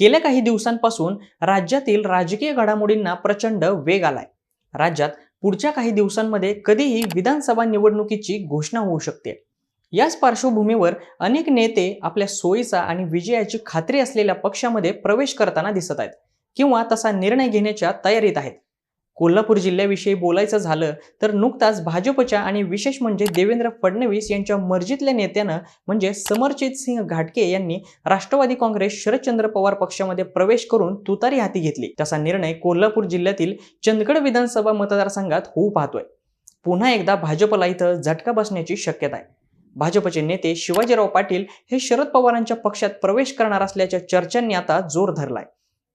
गेल्या काही दिवसांपासून राज्यातील राजकीय घडामोडींना प्रचंड वेग आलाय. राज्यात पुढच्या काही दिवसांमध्ये कधीही विधानसभा निवडणुकीची घोषणा होऊ शकते. याच पार्श्वभूमीवर अनेक नेते आपल्या सोयीचा आणि विजयाची खात्री असलेल्या पक्षामध्ये प्रवेश करताना दिसत आहेत किंवा तसा निर्णय घेण्याच्या तयारीत आहेत. कोल्हापूर जिल्ह्याविषयी बोलायचं झालं तर नुकताच भाजपच्या आणि विशेष म्हणजे देवेंद्र फडणवीस यांच्या मर्जीतल्या नेत्यानं म्हणजे समरजित सिंह घाटके यांनी राष्ट्रवादी काँग्रेस शरदचंद्र पवार पक्षामध्ये प्रवेश करून तुतारी हाती घेतली. तसा निर्णय कोल्हापूर जिल्ह्यातील चंदगड विधानसभा मतदारसंघात होऊ पाहतोय. पुन्हा एकदा भाजपला इथं झटका बसण्याची शक्यता आहे. भाजपचे नेते शिवाजीराव पाटील हे शरद पवारांच्या पक्षात प्रवेश करणार असल्याच्या चर्चांनी आता जोर धरलाय.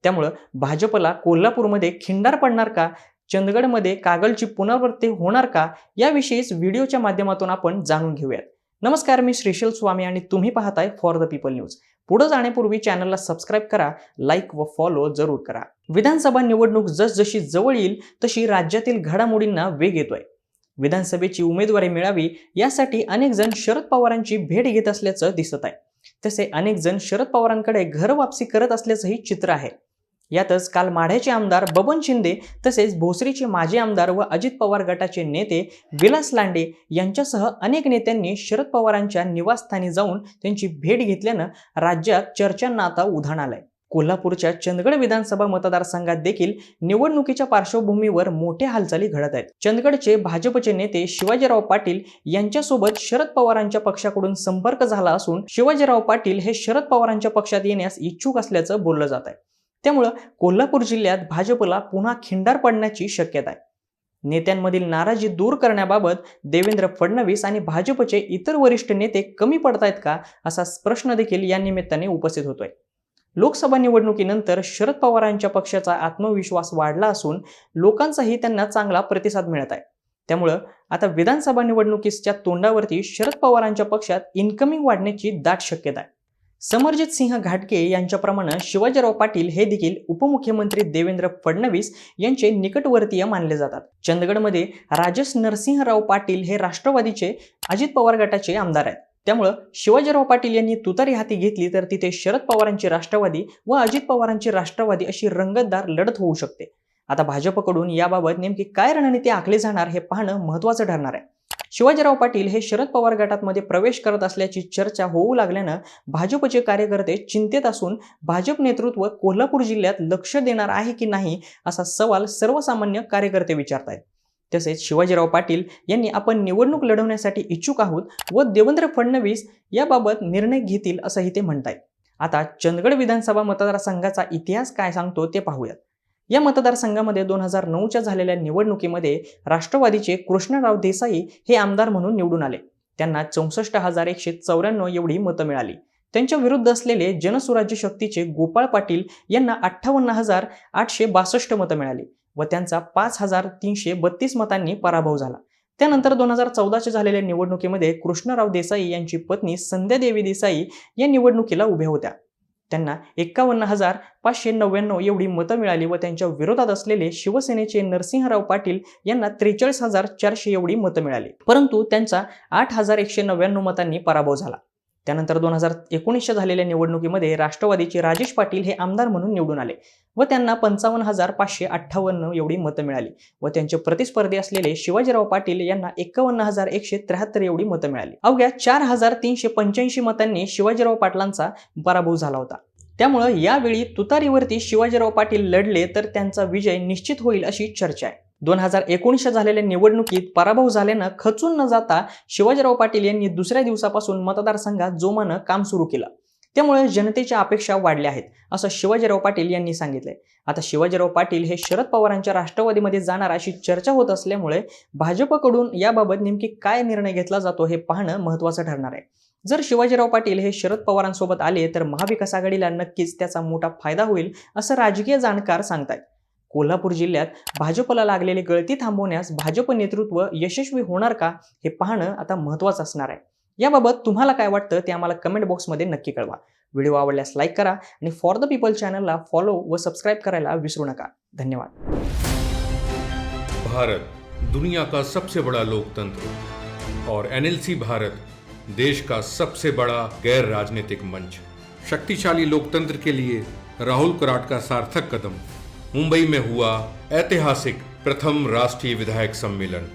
त्यामुळं भाजपला कोल्हापूरमध्ये खिंडार पडणार का? चंदगडमध्ये कागलची पुनरावृत्ती होणार का? याविषयीच व्हिडिओच्या माध्यमातून आपण जाणून घेऊयात. नमस्कार मी श्रीशल स्वामी आणि तुम्ही पाहताय फॉर द पीपल न्यूज पुढे जाण्यापूर्वी चॅनलला सबस्क्राईब करा लाईक व फॉलो जरूर करा. विधानसभा निवडणूक जसजशी जवळ येईल तशी राज्यातील घडामोडींना वेग येतोय. विधानसभेची उमेदवारी मिळावी यासाठी अनेक जण शरद पवारांची भेट घेत असल्याचं दिसत आहे. तसे अनेक जण शरद पवारांकडे घर वापसी करत असल्याचंही चित्र आहे. यातच काल माढ्याचे आमदार बबन शिंदे तसेच भोसरीचे माजी आमदार व अजित पवार गटाचे नेते विलास लांडे यांच्यासह अनेक नेत्यांनी शरद पवारांच्या निवासस्थानी जाऊन त्यांची भेट घेतल्यानं राज्यात चर्चांना आता उधाण आलंय. कोल्हापूरच्या चंदगड विधानसभा मतदारसंघात देखील निवडणुकीच्या पार्श्वभूमीवर मोठ्या हालचाली घडत आहेत. चंदगडचे भाजपचे नेते शिवाजीराव पाटील यांच्यासोबत शरद पवारांच्या पक्षाकडून संपर्क झाला असून शिवाजीराव पाटील हे शरद पवारांच्या पक्षात येण्यास इच्छुक असल्याचं बोललं जात आहे. त्यामुळं कोल्हापूर जिल्ह्यात भाजपला पुन्हा खिंडार पडण्याची शक्यता आहे. नेत्यांमधील नाराजी दूर करण्याबाबत देवेंद्र फडणवीस आणि भाजपचे इतर वरिष्ठ नेते कमी पडतायत का असा प्रश्न देखील या निमित्ताने उपस्थित होतोय. लोकसभा निवडणुकीनंतर शरद पवारांच्या पक्षाचा आत्मविश्वास वाढला असून लोकांचाही त्यांना चांगला प्रतिसाद मिळत आहे. त्यामुळं आता विधानसभा निवडणुकीच्या तोंडावरती शरद पवारांच्या पक्षात इन्कमिंग वाढण्याची दाट शक्यता आहे. समरजित सिंह घाटके यांच्याप्रमाणे शिवाजीराव पाटील हे देखील उपमुख्यमंत्री देवेंद्र फडणवीस यांचे निकटवर्तीय मानले जातात. चंदगडमध्ये राजेश नरसिंहराव पाटील हे राष्ट्रवादीचे अजित पवार गटाचे आमदार आहेत. त्यामुळं शिवाजीराव पाटील यांनी तुतारी हाती घेतली तर तिथे शरद पवारांची राष्ट्रवादी व अजित पवारांची राष्ट्रवादी अशी रंगतदार लढत होऊ शकते. आता भाजपकडून याबाबत नेमकी काय रणनीती आखली जाणार हे पाहणं महत्त्वाचं ठरणार आहे. शिवाजीराव पाटील हे शरद पवार गटामध्ये प्रवेश करत असल्याची चर्चा होऊ लागल्यानं भाजपचे कार्यकर्ते चिंतेत असून भाजप नेतृत्व कोल्हापूर जिल्ह्यात लक्ष देणार आहे की नाही असा सवाल सर्वसामान्य कार्यकर्ते विचारत आहेत तसेच शिवाजीराव पाटील यांनी आपण निवडणूक लढवण्यासाठी इच्छुक आहोत व देवेंद्र फडणवीस याबाबत निर्णय घेतील असंही ते म्हणतायत. आता चंदगड विधानसभा मतदारसंघाचा इतिहास काय सांगतो ते पाहूयात. या मतदारसंघामध्ये दोन हजार नऊच्या झालेल्या निवडणुकीमध्ये राष्ट्रवादीचे कृष्णराव देसाई हे आमदार म्हणून निवडून आले. त्यांना चौसष्ट हजार एकशे चौऱ्याण्णव एवढी मतं मिळाली. त्यांच्या विरुद्ध असलेले जनसुराज्य शक्तीचे गोपाळ पाटील यांना अठ्ठावन्न हजार आठशे बासष्ट मतं मिळाली व त्यांचा पाच हजार तीनशे बत्तीस मतांनी पराभव झाला. त्यानंतर दोन हजार चौदाच्या झालेल्या निवडणुकीमध्ये कृष्णराव देसाई यांची पत्नी संध्यादेवी देसाई या निवडणुकीला उभ्या होत्या. त्यांना एक्कावन्न हजार पाचशे नव्याण्णव एवढी मतं मिळाली व त्यांच्या विरोधात असलेले शिवसेनेचे नरसिंहराव पाटील यांना त्रेचाळीस हजार चारशे एवढी मतं मिळाली. परंतु त्यांचा आठ हजार एकशे नव्याण्णव मतांनी पराभव झाला. त्यानंतर दोन हजार एकोणीसच्या झालेल्या निवडणुकीमध्ये राष्ट्रवादीचे राजेश पाटील हे आमदार म्हणून निवडून आले व त्यांना पंचावन्न हजार पाचशे अठ्ठावन्न एवढी मतं मिळाली व त्यांचे प्रतिस्पर्धी असलेले शिवाजीराव पाटील यांना एकावन्न हजार एकशे त्र्याहत्तर एवढी मतं मिळाली. अवघ्या चार हजार तीनशे पंच्याऐंशी मतांनी शिवाजीराव पाटलांचा पराभव झाला होता. त्यामुळं यावेळी तुतारीवरती शिवाजीराव पाटील लढले तर त्यांचा विजय निश्चित होईल अशी चर्चा आहे. दोन हजार एकोणीसच्या झालेल्या निवडणुकीत पराभव झाल्यानं खचून न जाता शिवाजीराव पाटील यांनी दुसऱ्या दिवसापासून मतदारसंघात जोमानं काम सुरू केलं. त्यामुळे जनतेच्या अपेक्षा वाढल्या आहेत असं शिवाजीराव पाटील यांनी सांगितलंय. आता शिवाजीराव पाटील हे शरद पवारांच्या राष्ट्रवादीमध्ये जाणार अशी चर्चा होत असल्यामुळे भाजपकडून याबाबत नेमकी काय निर्णय घेतला जातो हे पाहणं महत्त्वाचं ठरणार आहे. जर शिवाजीराव पाटील हे शरद पवारांसोबत आले तर महाविकास आघाडीला नक्कीच त्याचा मोठा फायदा होईल असं राजकीय जाणकार सांगतायत. कोल्हापूर जिल्ह्यात भाजपला लागलेली गळती थांबवण्यास भाजप नेतृत्व यशस्वी होणार का हे पाहणं आता महत्त्वाचं असणार आहे. याबाबत तुम्हाला काय वाटतं ते आम्हाला कमेंट बॉक्समध्ये नक्की कळवा. व्हिडिओ आवडल्यास लाईक करा आणि फॉर द पीपल चॅनलला फॉलो व सबस्क्राईब करायला विसरू नका. धन्यवाद. भारत दुनिया का सबसे बड़ा लोकतंत्र और एनएलसी भारत देश का सबसे बड़ा गैर राजनीतिक मंच। शक्तिशाली लोकतंत्र के लिए राहुल कराट का सार्थक कदम। मुंबई में हुआ ऐतिहासिक प्रथम राष्ट्रीय विधायक सम्मेलन।